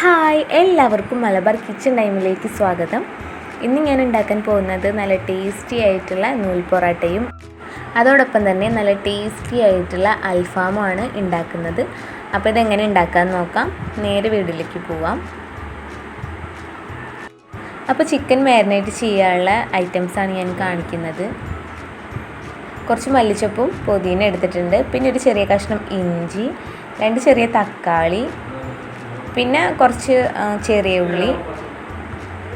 Hi എല്ലാവർക്കും Malabar kitchen ടൈമിലേക്ക് സ്വാഗതം. ഇന്ന് ഞാൻ ഉണ്ടാക്കാൻ പോകുന്നത് നല്ല ടേസ്റ്റി ആയിട്ടുള്ള നൂൽ അതോടൊപ്പം തന്നെ നല്ല ടേസ്റ്റി ആയിട്ടുള്ള അൽഫാമുമാണ് ഉണ്ടാക്കുന്നത്. അപ്പോൾ ഇതെങ്ങനെ ഉണ്ടാക്കാൻ നോക്കാം. നേരെ വീട്ടിലേക്ക് പോവാം. അപ്പോൾ ചിക്കൻ മാരിനേറ്റ് ചെയ്യാനുള്ള ഐറ്റംസാണ് ഞാൻ കാണിക്കുന്നത്. കുറച്ച് മല്ലിച്ചപ്പും പുതിന എടുത്തിട്ടുണ്ട്. പിന്നെ ഒരു ചെറിയ കഷ്ണം ഇഞ്ചി രണ്ട് ചെറിയ തക്കാളി പിന്നെ കുറച്ച് ചെറിയ ഉള്ളി.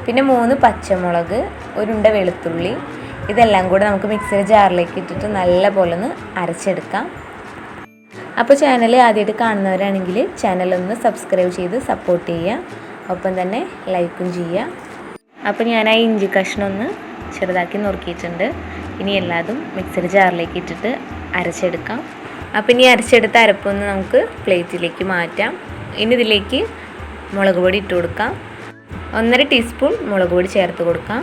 പിന്നെ മൂന്ന് പച്ചമുളക് ഒരുണ്ട വെളുത്തുള്ളി. ഇതെല്ലാം കൂടെ നമുക്ക് മിക്സിയുടെ ജാറിലേക്ക് ഇട്ടിട്ട് നല്ല പോലെ ഒന്ന് അരച്ചെടുക്കാം. അപ്പോൾ ചാനൽ ആദ്യമായിട്ട് കാണുന്നവരാണെങ്കിൽ ചാനൽ ഒന്ന് സബ്സ്ക്രൈബ് ചെയ്ത് സപ്പോർട്ട് ചെയ്യുക. ഒപ്പം തന്നെ ലൈക്കും ചെയ്യുക. അപ്പോൾ ഞാൻ ആ ഇഞ്ചി കഷ്ണം ഒന്ന് ചെറുതാക്കി നുറുക്കിയിട്ടുണ്ട്. ഇനി എല്ലാതും മിക്സിയുടെ ജാറിലേക്ക് ഇട്ടിട്ട് അരച്ചെടുക്കാം. അപ്പോൾ ഇനി അരച്ചെടുത്ത അരപ്പൊന്ന് നമുക്ക് പ്ലേറ്റിലേക്ക് മാറ്റാം. ഇനി ഇതിലേക്ക് മുളക് പൊടി ഇട്ട് കൊടുക്കാം. ഒന്നര ടീസ്പൂൺ മുളക് പൊടി ചേർത്ത് കൊടുക്കാം.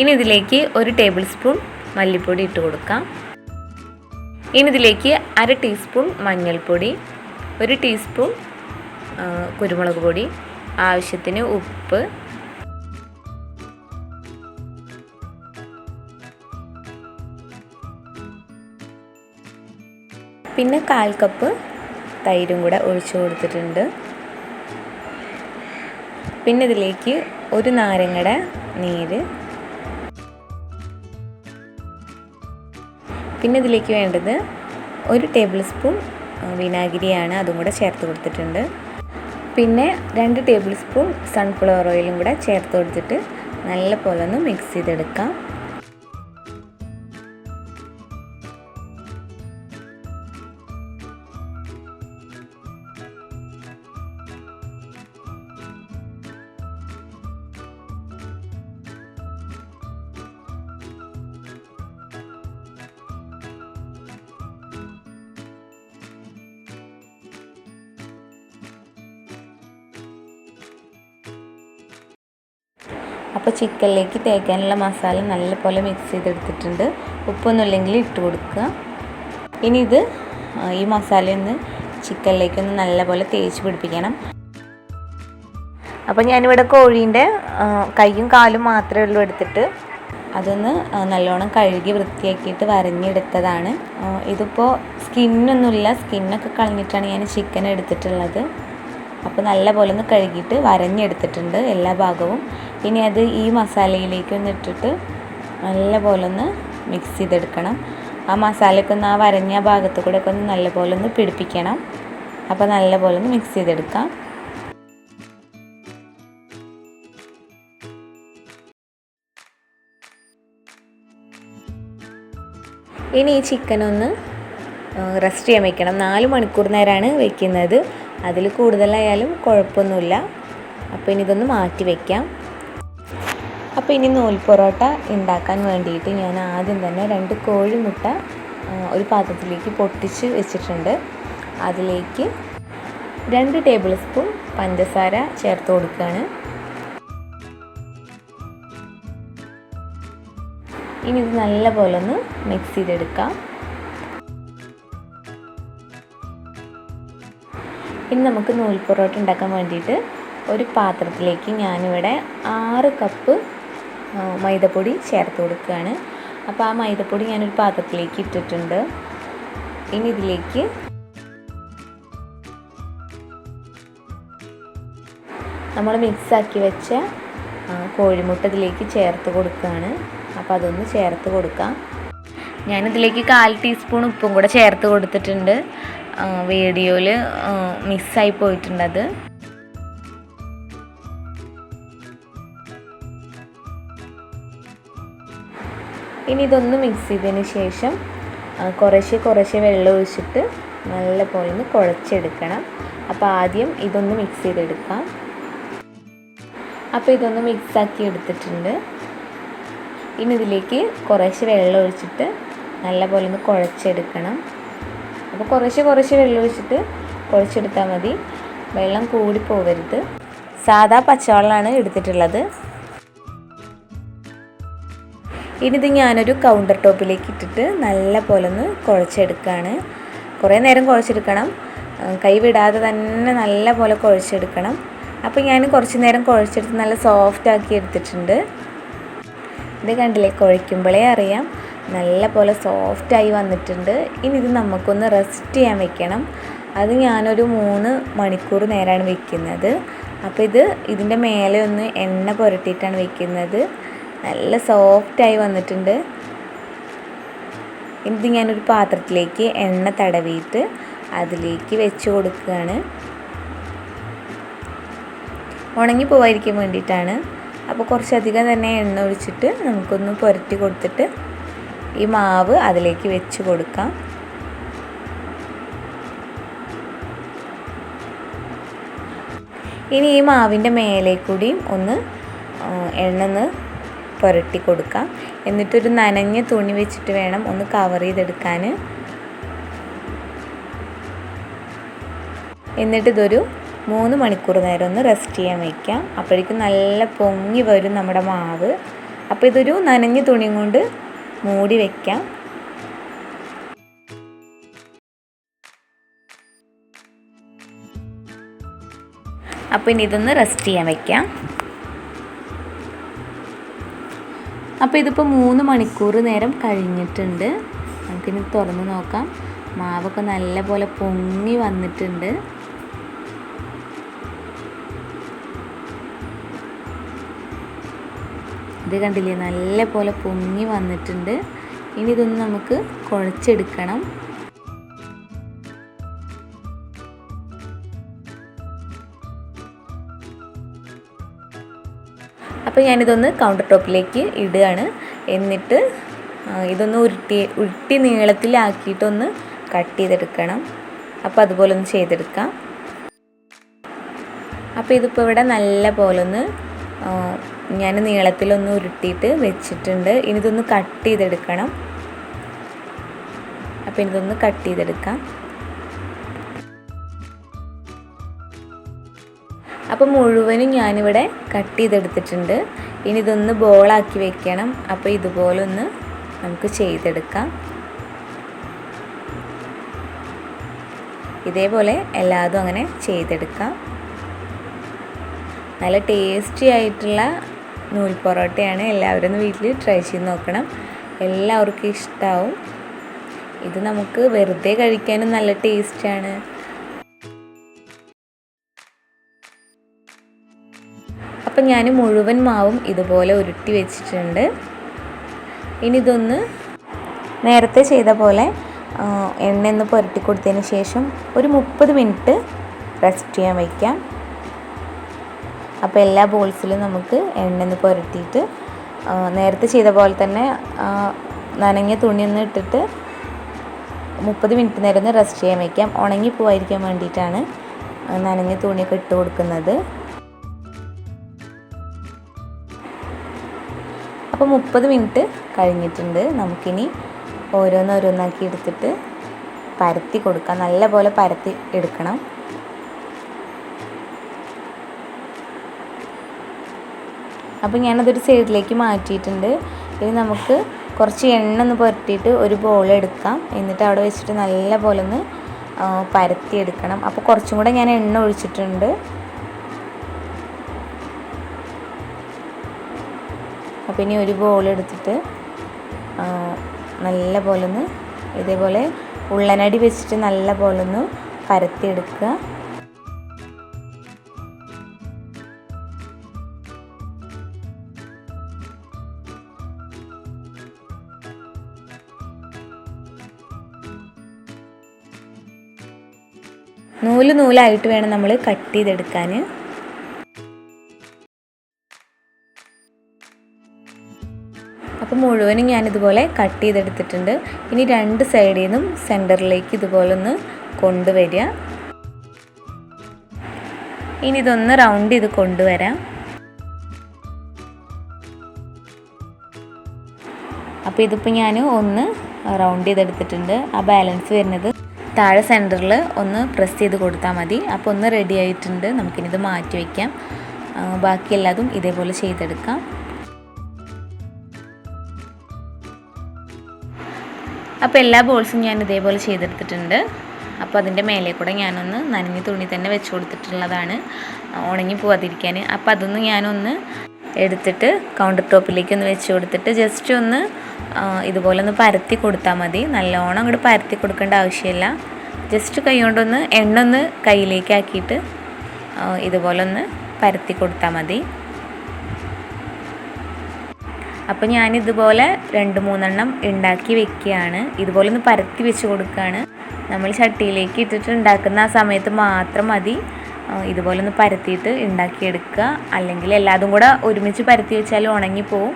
ഇനി ഇതിലേക്ക് ഒരു ടേബിൾ സ്പൂൺ മല്ലിപ്പൊടി ഇട്ട് കൊടുക്കാം. ഇനി ഇതിലേക്ക് അര ടീസ്പൂൺ മഞ്ഞൾപ്പൊടി ഒരു ടീസ്പൂൺ കുരുമുളക് പൊടി ആവശ്യത്തിന് ഉപ്പ് പിന്നെ കാൽ കപ്പ് തൈരും കൂടെ ഒഴിച്ചു കൊടുത്തിട്ടുണ്ട്. പിന്നെ ഇതിലേക്ക് ഒരു നാരങ്ങയുടെ നീര്. പിന്നെ ഇതിലേക്ക് വേണ്ടത് ഒരു ടേബിൾ സ്പൂൺ വിനാഗിരിയാണ് അതും കൂടെ ചേർത്ത് കൊടുത്തിട്ടുണ്ട്. പിന്നെ രണ്ട് ടേബിൾ സ്പൂൺ സൺഫ്ലവർ ഓയിലും കൂടെ ചേർത്ത് കൊടുത്തിട്ട് നല്ല പോലെ ഒന്ന് മിക്സ് ചെയ്തെടുക്കാം. അപ്പോൾ ചിക്കനിലേക്ക് തേക്കാനുള്ള മസാല നല്ലപോലെ മിക്സ് ചെയ്തെടുത്തിട്ടുണ്ട്. ഉപ്പൊന്നുമില്ലെങ്കിൽ ഇട്ട് കൊടുക്കുക. ഇനി ഇത് ഈ മസാലയൊന്ന് ചിക്കനിലേക്കൊന്ന് നല്ലപോലെ തേച്ച് പിടിപ്പിക്കണം. അപ്പോൾ ഞാനിവിടെ കോഴീന്റെ കൈയും കാലും മാത്രമേ ഉള്ളൂ എടുത്തിട്ട്. അതൊന്ന് നല്ലോണം കഴുകി വൃത്തിയാക്കിയിട്ട് വരഞ്ഞെടുത്തതാണ്. ഇതിപ്പോൾ സ്കിന്നൊന്നുമില്ല. സ്കിന്നൊക്കെ കളഞ്ഞിട്ടാണ് ഞാൻ ചിക്കൻ എടുത്തിട്ടുള്ളത്. അപ്പോൾ നല്ല പോലെ ഒന്ന് കഴുകിയിട്ട് വരഞ്ഞെടുത്തിട്ടുണ്ട് എല്ലാ ഭാഗവും. ഇനി അത് ഈ മസാലയിലേക്ക് ഒന്ന് ഇട്ടിട്ട് നല്ല പോലെ ഒന്ന് മിക്സ് ചെയ്തെടുക്കണം. ആ മസാലയൊക്കെ ഒന്ന് ആ വരഞ്ഞ ഭാഗത്ത് കൂടെ ഒക്കെ ഒന്ന് നല്ല പോലെ ഒന്ന് പിടിപ്പിക്കണം. അപ്പോൾ നല്ല പോലെ ഒന്ന് മിക്സ് ചെയ്തെടുക്കാം. ഇനി ഈ ചിക്കൻ ഒന്ന് റെസ്റ്റ് ചെയ്യാൻ വെക്കണം. നാല് മണിക്കൂർ നേരമാണ് വെക്കുന്നത്. അതിൽ കൂടുതലായാലും കുഴപ്പമൊന്നുമില്ല. അപ്പോൾ ഇനി ഇതൊന്ന് മാറ്റി വയ്ക്കാം അപ്പോൾ ഇനി നൂൽ പൊറോട്ട ഉണ്ടാക്കാൻ വേണ്ടിയിട്ട് ഞാൻ ആദ്യം തന്നെ രണ്ട് കോഴിമുട്ട ഒരു പാത്രത്തിലേക്ക് പൊട്ടിച്ച് വെച്ചിട്ടുണ്ട്. അതിലേക്ക് രണ്ട് ടേബിൾ സ്പൂൺ പഞ്ചസാര ചേർത്ത് കൊടുക്കുകയാണ്. ഇനി ഇത് നല്ലപോലെ ഒന്ന് മിക്സ് ചെയ്തെടുക്കാം. ഇനി നമുക്ക് നൂൽ പൊറോട്ട ഉണ്ടാക്കാൻ വേണ്ടിയിട്ട് ഒരു പാത്രത്തിലേക്ക് ഞാനിവിടെ ആറ് കപ്പ് മൈദപ്പൊടി ചേർത്ത് കൊടുക്കുകയാണ്. അപ്പോൾ ആ മൈദപ്പൊടി ഞാനൊരു പാത്രത്തിലേക്ക് ഇട്ടിട്ടുണ്ട്. ഇനി ഇതിലേക്ക് നമ്മൾ മിക്സാക്കി വെച്ച കോഴിമുട്ട ഇതിലേക്ക് ചേർത്ത് കൊടുക്കുകയാണ്. അപ്പോൾ അതൊന്ന് ചേർത്ത് കൊടുക്കാം. ഞാനിതിലേക്ക് കാൽ ടീസ്പൂൺ ഉപ്പും കൂടെ ചേർത്ത് കൊടുത്തിട്ടുണ്ട്. വീഡിയോയിൽ മിസ്സായി പോയിട്ടുണ്ടത്. ഇനി ഇതൊന്ന് മിക്സ് ചെയ്തതിന് ശേഷം കുറേശ്ശെ കുറേശ്ശെ വെള്ളം ഒഴിച്ചിട്ട് നല്ല പോലെ ഒന്ന് കുഴച്ചെടുക്കണം. അപ്പോൾ ആദ്യം ഇതൊന്ന് മിക്സ് ചെയ്തെടുക്കാം. അപ്പോൾ ഇതൊന്ന് മിക്സാക്കി എടുത്തിട്ടുണ്ട്. ഇനി ഇതിലേക്ക് കുറേശ്ശെ വെള്ളം ഒഴിച്ചിട്ട് നല്ല പോലെ ഒന്ന് കുഴച്ചെടുക്കണം. അപ്പോൾ കുറേശ്ശെ കുറേശ്ശെ വെള്ളം ഒഴിച്ചിട്ട് കുഴച്ചെടുത്താൽ മതി. വെള്ളം കൂടി പോകരുത്. സാധാ പച്ചവെള്ളമാണ് എടുത്തിട്ടുള്ളത്. ഇനി ഇത് ഞാനൊരു കൗണ്ടർ ടോപ്പിലേക്ക് ഇട്ടിട്ട് നല്ല പോലെ ഒന്ന് കുഴച്ചെടുക്കുകയാണ് കുറേ നേരം കുഴച്ചെടുക്കണം. കൈവിടാതെ തന്നെ നല്ല പോലെ കുഴച്ചെടുക്കണം. അപ്പോൾ ഞാൻ കുറച്ച് നേരം കുഴച്ചെടുത്ത് നല്ല സോഫ്റ്റ് ആക്കി എടുത്തിട്ടുണ്ട്. ഇത് കണ്ടില്ലേ കുഴയ്ക്കുമ്പോഴേ അറിയാം. നല്ല പോലെ സോഫ്റ്റായി വന്നിട്ടുണ്ട്. ഇനി ഇത് നമുക്കൊന്ന് റെസ്റ്റ് ചെയ്യാൻ വെക്കണം. അത് ഞാനൊരു മൂന്ന് മണിക്കൂർ നേരമാണ് വെക്കുന്നത്. അപ്പോൾ ഇത് ഇതിന്റെ മേലെ ഒന്ന് എണ്ണ പുരട്ടിയിട്ടാണ് വെക്കുന്നത്. നല്ല സോഫ്റ്റായി വന്നിട്ടുണ്ട്. ഇത് ഞാനൊരു പാത്രത്തിലേക്ക് എണ്ണ തടവിയിട്ട് അതിലേക്ക് വെച്ച് കൊടുക്കുകയാണ്. ഉണങ്ങി പോവാതിരിക്കാൻ വേണ്ടിയിട്ടാണ്. അപ്പോൾ കുറച്ചധികം തന്നെ എണ്ണ ഒഴിച്ചിട്ട് നമുക്കൊന്ന് പുരട്ടി കൊടുത്തിട്ട് ഈ മാവ് അതിലേക്ക് വെച്ച് കൊടുക്കാം. ഇനി ഈ മാവിന്റെ മേലെ കൂടിയും ഒന്ന് എണ്ണ ഒന്ന് പുരട്ടി കൊടുക്കാം. എന്നിട്ടൊരു നനഞ്ഞ തുണി വെച്ചിട്ട് വേണം ഒന്ന് കവർ ചെയ്തെടുക്കാൻ. എന്നിട്ട് ഇതൊരു മൂന്ന് മണിക്കൂർ നേരം ഒന്ന് റെസ്റ്റ് ചെയ്യാൻ വയ്ക്കാം അപ്പോഴേക്കും നല്ല പൊങ്ങി വരും നമ്മുടെ മാവ്. അപ്പോൾ ഇതൊരു നനഞ്ഞ തുണി കൊണ്ട് മൂടി വയ്ക്കാം അപ്പോൾ ഇനി ഇതൊന്ന് റെസ്റ്റ് ചെയ്യാൻ വയ്ക്കാം അപ്പോൾ ഇതിപ്പോൾ മൂന്ന് മണിക്കൂർ നേരം കഴിഞ്ഞിട്ടുണ്ട്. നമുക്കിനി തുറന്ന് നോക്കാം. മാവൊക്കെ നല്ല പോലെ പൊങ്ങി വന്നിട്ടുണ്ട്. ഇത് കണ്ടില്ലേ? നല്ല പോലെ പൊങ്ങി വന്നിട്ടുണ്ട്. ഇനി ഇതൊന്ന് നമുക്ക് കുഴച്ചെടുക്കണം. അപ്പോൾ ഞാനിതൊന്ന് കൗണ്ടർ ടോപ്പിലേക്ക് ഇടുകയാണ്. എന്നിട്ട് ഇതൊന്ന് ഉരുട്ടി ഉരുട്ടി നീളത്തിലാക്കിയിട്ടൊന്ന് കട്ട് ചെയ്തെടുക്കണം. അപ്പോൾ അതുപോലെ ഒന്ന് ചെയ്തെടുക്കാം. അപ്പോൾ ഇതിപ്പോൾ ഇവിടെ നല്ല പോലെ ഒന്ന് ഞാൻ നീളത്തിലൊന്ന് ഉരുട്ടിയിട്ട് വെച്ചിട്ടുണ്ട്. ഇനി ഇതൊന്ന് കട്ട് ചെയ്തെടുക്കണം. അപ്പോൾ ഇതൊന്ന് കട്ട് ചെയ്തെടുക്കാം. അപ്പോൾ മുഴുവനും ഞാനിവിടെ കട്ട് ചെയ്തെടുത്തിട്ടുണ്ട്. ഇനി ഇതൊന്ന് ബോളാക്കി വെക്കണം. അപ്പോൾ ഇതുപോലെ ഒന്ന് നമുക്ക് ചെയ്തെടുക്കാം. ഇതേപോലെ എല്ലാതും അങ്ങനെ ചെയ്തെടുക്കാം. നല്ല ടേസ്റ്റി ആയിട്ടുള്ള നൂൽ പൊറോട്ടയാണ് എല്ലാവരും ഒന്ന് വീട്ടിൽ ട്രൈ ചെയ്ത് നോക്കണം. എല്ലാവർക്കും ഇഷ്ടമാവും ഇത് നമുക്ക് വെറുതെ കഴിക്കാനും നല്ല ടേസ്റ്റാണ് അപ്പം ഞാൻ മുഴുവൻ മാവും ഇതുപോലെ ഉരുട്ടി വെച്ചിട്ടുണ്ട്. ഇനി ഇതൊന്ന് നേരത്തെ ചെയ്ത പോലെ എണ്ണ ഒന്ന് പുരട്ടി കൊടുത്തതിന് ശേഷം ഒരു മുപ്പത് മിനിറ്റ് റെസ്റ്റ് ചെയ്യാൻ വയ്ക്കാം അപ്പോൾ എല്ലാ ബോൾസിലും നമുക്ക് എണ്ണ ഒന്ന് പുരട്ടിയിട്ട് നേരത്തെ ചെയ്ത പോലെ തന്നെ നനഞ്ഞ തുണിയൊന്ന് ഇട്ടിട്ട് മുപ്പത് മിനിറ്റ് നേരം ഒന്ന് റെസ്റ്റ് ചെയ്യാൻ വയ്ക്കാം ഉണങ്ങി പോവാതിരിക്കാൻ വേണ്ടിയിട്ടാണ് നനഞ്ഞ തുണിയൊക്കെ ഇട്ട് കൊടുക്കുന്നത്. അപ്പോൾ മുപ്പത് മിനിറ്റ് കഴിഞ്ഞിട്ടുണ്ട്. നമുക്കിനി ഓരോന്നോരോന്നാക്കി എടുത്തിട്ട് പരത്തി കൊടുക്കാം. നല്ലപോലെ പരത്തി എടുക്കണം. അപ്പോൾ ഞാനതൊരു സൈഡിലേക്ക് മാറ്റിയിട്ടുണ്ട്. ഇനി നമുക്ക് കുറച്ച് എണ്ണ ഒന്ന് പുരട്ടിയിട്ട് ഒരു ബോൾ എടുക്കാം. എന്നിട്ട് അവിടെ വെച്ചിട്ട് നല്ല പോലെ ഒന്ന് പരത്തി എടുക്കണം അപ്പോൾ കുറച്ചും കൂടെ ഞാൻ എണ്ണ ഒഴിച്ചിട്ടുണ്ട്. അപ്പോൾ ഇനി ഒരു ബോൾ എടുത്തിട്ട് നല്ല പോലെ ഒന്ന് ഇതേപോലെ ഉള്ളനടി വെച്ചിട്ട് നല്ല പോലെ ഒന്ന് പരത്തിയെടുക്കുക. നൂൽ നൂലായിട്ട് വേണം നമ്മൾ കട്ട് ചെയ്തെടുക്കാൻ. അപ്പോൾ മുഴുവനും ഞാനിതുപോലെ കട്ട് ചെയ്തെടുത്തിട്ടുണ്ട്. ഇനി രണ്ട് സൈഡിൽ നിന്നും സെന്ററിലേക്ക് ഇതുപോലെ ഒന്ന് കൊണ്ടുവരിക. ഇനി ഇതൊന്ന് റൗണ്ട് ചെയ്ത് കൊണ്ടുവരാം. അപ്പോൾ ഇതിപ്പോൾ ഞാൻ ഒന്ന് റൗണ്ട് ചെയ്തെടുത്തിട്ടുണ്ട്. ആ ബാലൻസ് വരുന്നത് താഴെ സെന്ററിൽ ഒന്ന് പ്രസ് ചെയ്ത് കൊടുത്താൽ മതി. അപ്പോൾ ഒന്ന് റെഡി ആയിട്ടുണ്ട്. നമുക്കിനിത് മാറ്റി വയ്ക്കാം ബാക്കി എല്ലാതും ഇതേപോലെ ചെയ്തെടുക്കാം. അപ്പോൾ എല്ലാ ബോൾസും ഞാൻ ഇതേപോലെ ചെയ്തെടുത്തിട്ടുണ്ട്. അപ്പോൾ അതിന്റെ മേലെ കൂടെ ഞാനൊന്ന് നനഞ്ഞ തുണി തന്നെ വെച്ച് കൊടുത്തിട്ടുള്ളതാണ്. ഉണങ്ങി പോവാതിരിക്കാൻ. അപ്പോൾ അതൊന്ന് ഞാനൊന്ന് എടുത്തിട്ട് കൗണ്ടർ ടോപ്പിലേക്ക് ഒന്ന് വെച്ച് കൊടുത്തിട്ട് ജസ്റ്റ് ഒന്ന് ഇതുപോലെ ഒന്ന് പരത്തി കൊടുത്താൽ മതി. നല്ലോണം അങ്ങോട്ട് പരത്തി കൊടുക്കേണ്ട ആവശ്യമില്ല. ജസ്റ്റ് കൈ കൊണ്ടൊന്ന് എണ്ണ ഒന്ന് കയ്യിലേക്ക് ആക്കിയിട്ട് ഇതുപോലെ ഒന്ന് പരത്തി കൊടുത്താൽ മതി. അപ്പോൾ ഞാൻ ഇതുപോലെ രണ്ട് മൂന്നെണ്ണം ഉണ്ടാക്കി വെക്കുകയാണ് ഇതുപോലെ ഒന്ന് പരത്തി വെച്ച് കൊടുക്കുകയാണ് നമ്മൾ ചട്ടിയിലേക്ക് ഇട്ടിട്ട് ഉണ്ടാക്കുന്ന ആ സമയത്ത് മാത്രം മതി. ഇതുപോലെ ഒന്ന് പരത്തിയിട്ട് ഉണ്ടാക്കിയെടുക്കുക അല്ലെങ്കിൽ എല്ലാതും കൂടെ ഒരുമിച്ച് പരത്തി വെച്ചാൽ ഉണങ്ങിപ്പോവും.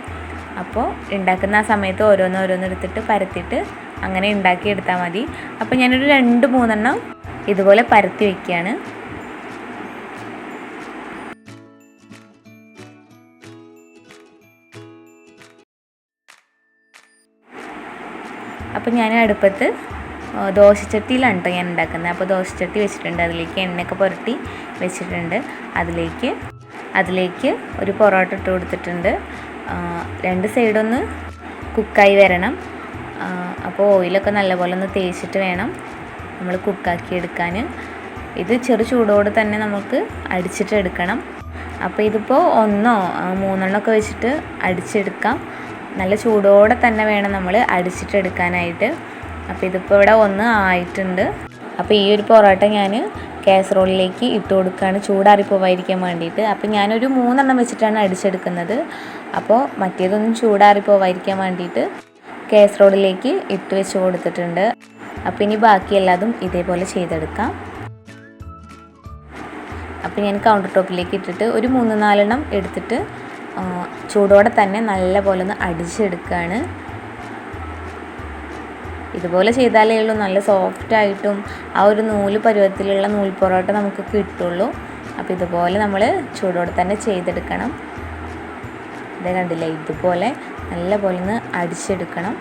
അപ്പോൾ ഉണ്ടാക്കുന്ന ആ സമയത്ത് ഓരോന്ന് ഓരോന്ന് എടുത്തിട്ട് പരത്തിയിട്ട് അങ്ങനെ ഉണ്ടാക്കിയെടുത്താൽ മതി. അപ്പോൾ ഞാനൊരു രണ്ട് മൂന്നെണ്ണം ഇതുപോലെ പരത്തി വയ്ക്കുകയാണ് അപ്പോൾ ഞാൻ അടുപ്പത്ത് ദോശച്ചട്ടിയിലാണ് കേട്ടോ ഞാൻ ഉണ്ടാക്കുന്നത്. അപ്പോൾ ദോശച്ചട്ടി വെച്ചിട്ടുണ്ട്. അതിലേക്ക് എണ്ണയൊക്കെ പുരട്ടി വെച്ചിട്ടുണ്ട്. അതിലേക്ക് അതിലേക്ക് ഒരു പൊറോട്ട ഇട്ട് കൊടുത്തിട്ടുണ്ട്. രണ്ട് സൈഡൊന്ന് കുക്കായി വരണം. അപ്പോൾ ഓയിലൊക്കെ നല്ലപോലെ ഒന്ന് തേച്ചിട്ട് വേണം നമ്മൾ കുക്കാക്കി എടുക്കാൻ. ഇത് ചെറു ചൂടോടെ തന്നെ നമുക്ക് അടിച്ചിട്ട് എടുക്കണം. അപ്പോൾ ഇതിപ്പോൾ ഒന്നോ മൂന്നെണ്ണമൊക്കെ വെച്ചിട്ട് അടിച്ചെടുക്കാം. നല്ല ചൂടോടെ തന്നെ വേണം നമ്മൾ അടിച്ചിട്ടെടുക്കാനായിട്ട് അപ്പോൾ ഇതിപ്പോൾ ഇവിടെ ഒന്ന് ആയിട്ടുണ്ട്. അപ്പോൾ ഈ ഒരു പൊറോട്ട ഞാൻ കാസറോളിലേക്ക് ഇട്ട് കൊടുക്കുകയാണ് ചൂടാറിപ്പോവായിരിക്കാൻ വേണ്ടിയിട്ട്. അപ്പോൾ ഞാനൊരു മൂന്നെണ്ണം വെച്ചിട്ടാണ് അടിച്ചെടുക്കുന്നത്. അപ്പോൾ മറ്റേതൊന്നും ചൂടാറി പോവാതിരിക്കാൻ വേണ്ടിയിട്ട് കേസറോഡിലേക്ക് ഇട്ട് വെച്ച് കൊടുത്തിട്ടുണ്ട്. അപ്പോൾ ഇനി ബാക്കി എല്ലാതും ഇതേപോലെ ചെയ്തെടുക്കാം. അപ്പോൾ ഞാൻ കൗണ്ടർ ടോപ്പിലേക്ക് ഇട്ടിട്ട് ഒരു മൂന്ന് നാലെണ്ണം എടുത്തിട്ട് ചൂടോടെ തന്നെ നല്ല പോലെ ഒന്ന് അടിച്ചെടുക്കുകയാണ് ഇതുപോലെ ചെയ്താലേ ഉള്ളൂ. നല്ല സോഫ്റ്റ് ആയിട്ടും ആ ഒരു നൂൽ പരുവത്തിലുള്ള നൂൽ പൊറോട്ട നമുക്ക് കിട്ടുള്ളൂ. അപ്പോൾ ഇതുപോലെ നമ്മൾ ചൂടോടെ തന്നെ ചെയ്തെടുക്കണം. ഇത് കണ്ടില്ലേ? ഇതുപോലെ നല്ല പോലെ ഒന്ന് അടിച്ചെടുക്കണം.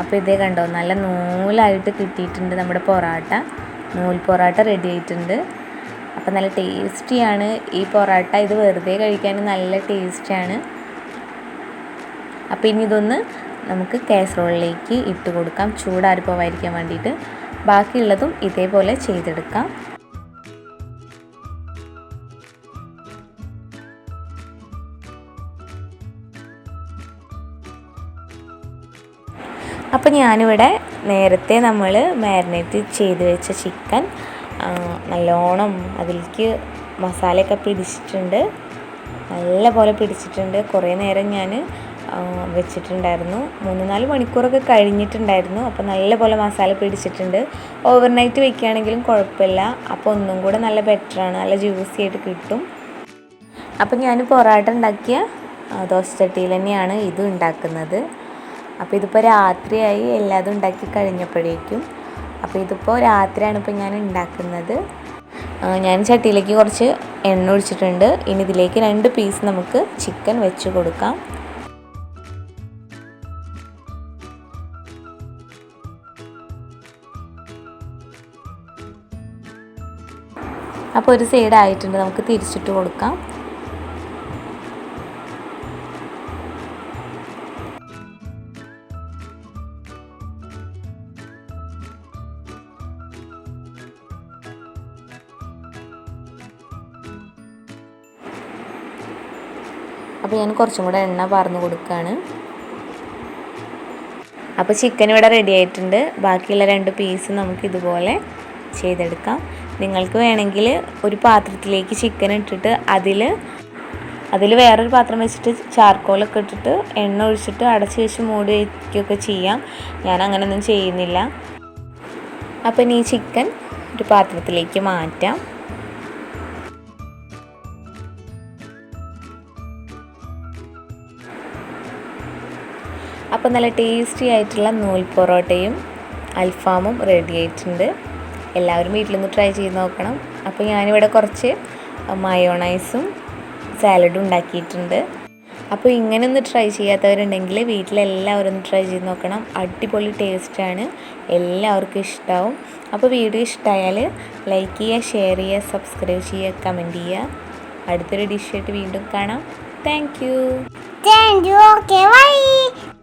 അപ്പോൾ ഇതേ കണ്ടോ? നല്ല നൂലായിട്ട് കിട്ടിയിട്ടുണ്ട് നമ്മുടെ പൊറാട്ട. നൂൽ പൊറാട്ട റെഡി ആയിട്ടുണ്ട്. അപ്പോൾ നല്ല ടേസ്റ്റിയാണ്. ഈ പൊറാട്ട ഇത് വെറുതെ കഴിക്കാൻ നല്ല ടേസ്റ്റിയാണ് അപ്പോൾ ഇനി ഇതൊന്ന് നമുക്ക് കാസറോളിലേക്ക് ഇട്ട് കൊടുക്കാം. ചൂടാറിപ്പോവായിരിക്കാൻ വേണ്ടിയിട്ട്. ബാക്കിയുള്ളതും ഇതേപോലെ ചെയ്തെടുക്കാം. അപ്പോൾ ഞാനിവിടെ നേരത്തെ നമ്മൾ മാരിനേറ്റ് ചെയ്ത് വെച്ച ചിക്കൻ നല്ലോണം അതിലേക്ക് മസാലയൊക്കെ പിടിച്ചിട്ടുണ്ട്. നല്ല പോലെ പിടിച്ചിട്ടുണ്ട്. കുറേ നേരം ഞാൻ വെച്ചിട്ടുണ്ടായിരുന്നു. മൂന്ന് നാല് മണിക്കൂറൊക്കെ കഴിഞ്ഞിട്ടുണ്ടായിരുന്നു. അപ്പോൾ നല്ലപോലെ മസാല പിടിച്ചിട്ടുണ്ട്. ഓവർനൈറ്റ് വെക്കുകയാണെങ്കിലും കുഴപ്പമില്ല. അപ്പോൾ ഒന്നും കൂടെ നല്ല ബെറ്ററാണ്. നല്ല ജ്യൂസി ആയിട്ട് കിട്ടും. അപ്പോൾ ഞാൻ പൊറാട്ട ഉണ്ടാക്കിയ ദോശ ചട്ടിയിൽ തന്നെയാണ് ഇത് ഉണ്ടാക്കുന്നത്. അപ്പോൾ ഇതിപ്പോൾ രാത്രിയായി എല്ലാതും ഉണ്ടാക്കി കഴിഞ്ഞപ്പോഴേക്കും. അപ്പോൾ ഇതിപ്പോൾ രാത്രിയാണ് ഇപ്പോൾ ഞാൻ ഉണ്ടാക്കുന്നത്. ഞാൻ ചട്ടിയിലേക്ക് കുറച്ച് എണ്ണ ഒഴിച്ചിട്ടുണ്ട്. ഇനി ഇതിലേക്ക് രണ്ട് പീസ് നമുക്ക് ചിക്കൻ വെച്ച് കൊടുക്കാം. അപ്പോൾ ഒരു സൈഡ് ആയിട്ടുണ്ട് നമുക്ക് തിരിച്ചിട്ട് കൊടുക്കാം. അപ്പോൾ ഞാൻ കുറച്ചും കൂടെ എണ്ണ പറഞ്ഞു കൊടുക്കുകയാണ് അപ്പോൾ ചിക്കൻ ഇവിടെ റെഡി ആയിട്ടുണ്ട്. ബാക്കിയുള്ള രണ്ട് പീസ് നമുക്ക് ഇതുപോലെ ചെയ്തെടുക്കാം. നിങ്ങൾക്ക് വേണമെങ്കിൽ ഒരു പാത്രത്തിലേക്ക് ചിക്കൻ ഇട്ടിട്ട് അതിൽ അതിൽ വേറൊരു പാത്രം വെച്ചിട്ട് ചാർക്കോളൊക്കെ ഇട്ടിട്ട് എണ്ണ ഒഴിച്ചിട്ട് അടച്ച് വെച്ച് മൂടി വയ്ക്കുകയൊക്കെ ചെയ്യാം. ഞാൻ അങ്ങനെയൊന്നും ചെയ്യുന്നില്ല. അപ്പം ഇനി ഈ ചിക്കൻ ഒരു പാത്രത്തിലേക്ക് മാറ്റാം. അപ്പോൾ നല്ല ടേസ്റ്റി ആയിട്ടുള്ള നൂൽ പൊറോട്ടയും അൽഫാമും റെഡി ആയിട്ടുണ്ട്. എല്ലാവരും വീട്ടിലൊന്ന് ട്രൈ ചെയ്ത് നോക്കണം. അപ്പോൾ ഞാനിവിടെ കുറച്ച് മയോണൈസും സാലഡും ഉണ്ടാക്കിയിട്ടുണ്ട്. അപ്പോൾ ഇങ്ങനെ ഒന്ന് ട്രൈ ചെയ്യാത്തവരുണ്ടെങ്കിൽ വീട്ടിലെല്ലാവരും ഒന്ന് ട്രൈ ചെയ്ത് നോക്കണം. അടിപൊളി ടേസ്റ്റാണ് എല്ലാവർക്കും ഇഷ്ടമാവും അപ്പോൾ വീഡിയോ ഇഷ്ടമായാൽ ലൈക്ക് ചെയ്യുക ഷെയർ ചെയ്യുക സബ്സ്ക്രൈബ് ചെയ്യുക കമന്റ് ചെയ്യുക. അടുത്തൊരു ഡിഷായിട്ട് വീണ്ടും കാണാം. Thank you thank you okay bye.